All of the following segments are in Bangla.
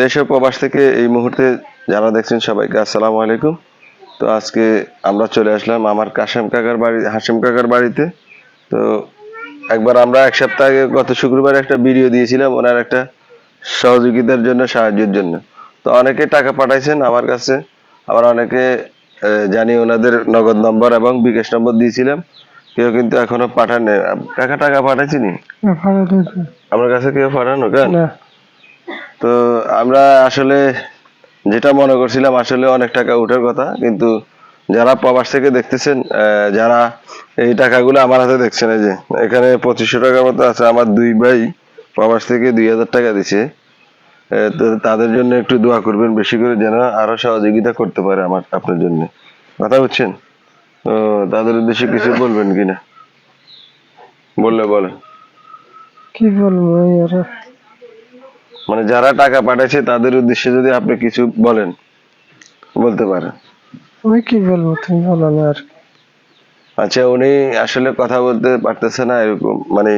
দেশ ও প্রবাস থেকে এই মুহূর্তে যারা দেখছেন সবাইকে আসসালামু আলাইকুম। তো আজকে আমরা চলে আসলাম আমার কাশেম কাকার বাড়ি হাসিম কাকার বাড়িতে। তো একবার আমরা এক সপ্তাহ আগে গত শুক্রবার একটা ভিডিও দিয়েছিলাম ওনার একটা সহযোগিতার জন্য সাহায্যের জন্য। তো অনেকে টাকা পাঠাইছেন আমার কাছে আবার অনেকে জানি ওনাদের নগদ নম্বর এবং বিকাশ নম্বর দিয়েছিলাম। কেউ কিন্তু এখনও পাঠানে কাকা টাকা পাঠাইছিনি? আমার কাছে কেউ পাঠানো কেন? না। তো আমরা আসলে যেটা মনে করছিলাম, আসলে অনেক টাকা উঠার কথা, কিন্তু যারা প্রবাস থেকে দেখতেছেন যারা এই টাকাগুলো আমার হাতে দেখছেন, এই যে এখানে পঁচিশশো টাকার মতো আছে, আমার দুই ভাই প্রবাস থেকে দুই হাজার টাকা দিছে। তো তাদের জন্য একটু দোয়া করবেন বেশি করে, যেন আরও সহযোগিতা করতে পারে আমার, আপনার জন্য। কথা বুঝছেন? তো তাদের উদ্দেশ্যে কিছু বলবেন কিনা? বললে বলেন। কি বলব মানে যারা টাকা পাঠাইছে তাদের উদ্দেশ্যে যদি আপনি কিছু বলেন বলতে পারেন। আমি কি বলব? তুমি বলো না আর আচ্ছা উনি আসলে কথা বলতে পারতেছে না এরকম মানে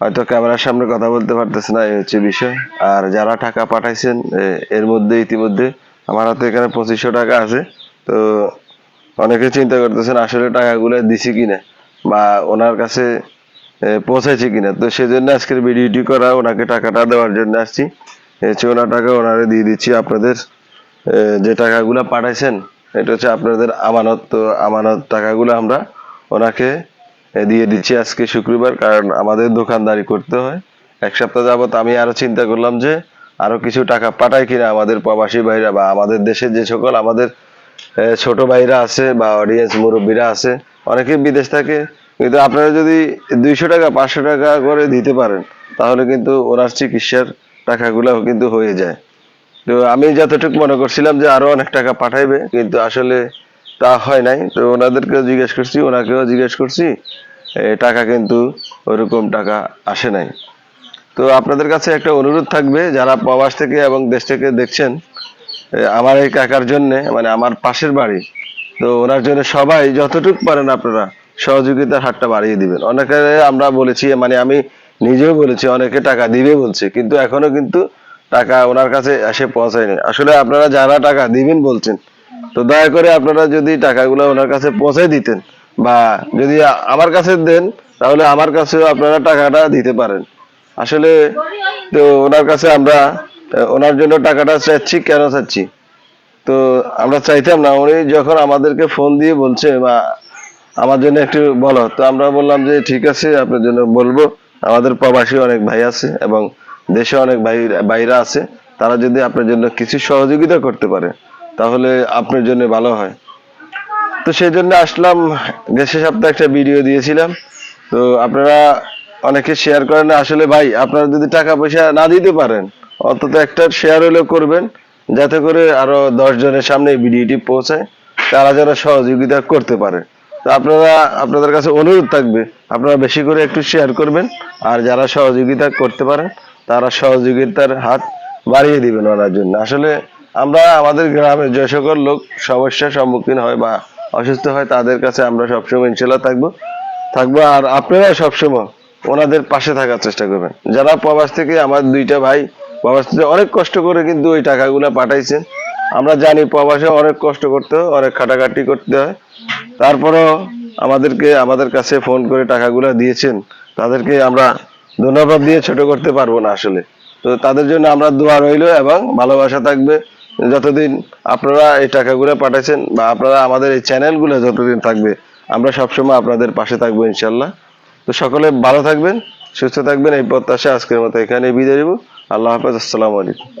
হয়তো ক্যামেরার সামনে কথা বলতে পারতেছে না এই হচ্ছে বিষয়। আর যারা টাকা পাঠাইছেন এর মধ্যে ইতিমধ্যে আমার হাতে এখানে পঁচিশশো টাকা আছে তো অনেকে চিন্তা করতেছেন আসলে টাকাগুলো দিছি কিনা বা ওনার কাছে পৌঁছাইছে কিনা? তো সেজন্য আজকের ভিডিওটি করা, ওনাকে টাকাটা দেওয়ার জন্য আসছি। ওনার টাকা ওনারে দিয়ে দিচ্ছি আপনাদের। যে টাকাগুলো পাঠাইছেন, এটা হচ্ছে আপনাদের আমানত। তো আমানত টাকাগুলো আমরা ওনাকে দিয়ে দিচ্ছি আজকে শুক্রবার, কারণ আমাদের দোকানদারি করতে হয়। এক সপ্তাহ যাবত আমি আরও চিন্তা করলাম যে, আরও কিছু টাকা পাঠাই কিনা আমাদের প্রবাসী ভাইরা বা আমাদের দেশে যে সকল আমাদের ছোট ভাইরা আছে বা অডিয়েন্স মুরব্বীরা আছে, অনেকে বিদেশ থাকে কিন্তু আপনারা যদি দুইশো টাকা, পাঁচশো টাকা করে দিতে পারেন, তাহলে কিন্তু ওনার চিকিৎসার টাকাগুলো কিন্তু হয়ে যায়। তো আমি যতটুকু মনে করছিলাম যে আরও অনেক টাকা পাঠাইবে, কিন্তু আসলে তা হয় নাই। তো ওনাদেরকেও জিজ্ঞেস করছি, ওনাকেও জিজ্ঞেস করছি টাকা কিন্তু ওরকম টাকা আসে নাই। তো আপনাদের কাছে একটা অনুরোধ থাকবে, যারা প্রবাস থেকে এবং দেশ থেকে দেখছেন আমার এই কাকার জন্যে মানে আমার পাশের বাড়ি, তো ওনার জন্য সবাই যতটুকু পারেন আপনারা সহযোগিতার হারটা বাড়িয়ে দিবেন। অনেকে আমরা বলেছি মানে আমি নিজেও বলেছি, অনেকে টাকা দিবে বলছে, কিন্তু এখনও কিন্তু টাকা ওনার কাছে এসে পৌঁছায়নি। আসলে আপনারা যারা টাকা দিবেন বলছেন, তো দয়া করে আপনারা যদি টাকাগুলো ওনার কাছে পৌঁছে দিতেন বা যদি আমার কাছে দেন, তাহলে আমার কাছেও আপনারা টাকাটা দিতে পারেন। আসলে তো ওনার কাছে আমরা ওনার জন্য টাকাটা চাচ্ছি, কেন চাচ্ছি? তো আমরা চাইতাম না, উনি যখন আমাদেরকে ফোন দিয়ে বলছে বা আমার জন্য একটু বলো। তো আমরা বললাম যে, ঠিক আছে, আপনার জন্য বলব। আমাদের প্রবাসী অনেক ভাই আছে এবং দেশে অনেক ভাই, ভাইরা আছে। তারা যদি আপনার জন্য কিছু সহযোগিতা করতে পারে, তাহলে আপনার জন্য ভালো হয়। তো সেই জন্য আসলাম। দেশে সপ্তাহে একটা ভিডিও দিয়েছিলাম। তো আপনারা অনেকে শেয়ার করেন আসলে ভাই, আপনারা যদি টাকা পয়সা না দিতে পারেন, অন্তত একটা শেয়ার হলেও করবেন, যাতে করে আরও দশ জনের সামনে ভিডিওটি পৌঁছায়। তারা যেন সহযোগিতা করতে পারে। তো আপনারা, আপনাদের কাছে অনুরোধ থাকবে, আপনারা বেশি করে একটু শেয়ার করবেন, আর যারা সহযোগিতা করতে পারেন, তারা সহযোগিতার হাত বাড়িয়ে দিবেন ওনার জন্য। আসলে আমরা, আমাদের গ্রামে যে সকল লোক সমস্যার সম্মুখীন হয় বা অসুস্থ হয়, তাদের কাছে আমরা সবসময় ইনশাল্লাহ থাকব। থাকব, আর আপনারা সবসময় ওনাদের পাশে থাকার চেষ্টা করবেন। যারা প্রবাস থেকে, আমার দুইটা ভাই প্রবাস থেকে অনেক কষ্ট করে কিন্তু ওই টাকাগুলো পাঠাইছেন। আমরা জানি প্রবাসে অনেক কষ্ট করতে হয়, অনেক খাটাখাটি করতে হয়। তারপরেও আমাদেরকে, আমাদের কাছে ফোন করে টাকাগুলো দিয়েছেন। তাদেরকে আমরা ধন্যবাদ দিয়ে ছোট করতে পারব না আসলে। তো তাদের জন্য আমরা দোয়া রইল এবং ভালোবাসা থাকবে। যতদিন আপনারা এই টাকাগুলো পাঠাচ্ছেন বা আপনারা আমাদের এই চ্যানেলগুলো যতদিন থাকবে, আমরা সবসময় আপনাদের পাশে থাকব ইনশাল্লাহ। তো সকলে ভালো থাকবেন, সুস্থ থাকবেন। এই প্রত্যাশা আজকের মতো এখানে বিদায় দেবো আল্লাহ হাফেজ, আসসালামু আলাইকুম।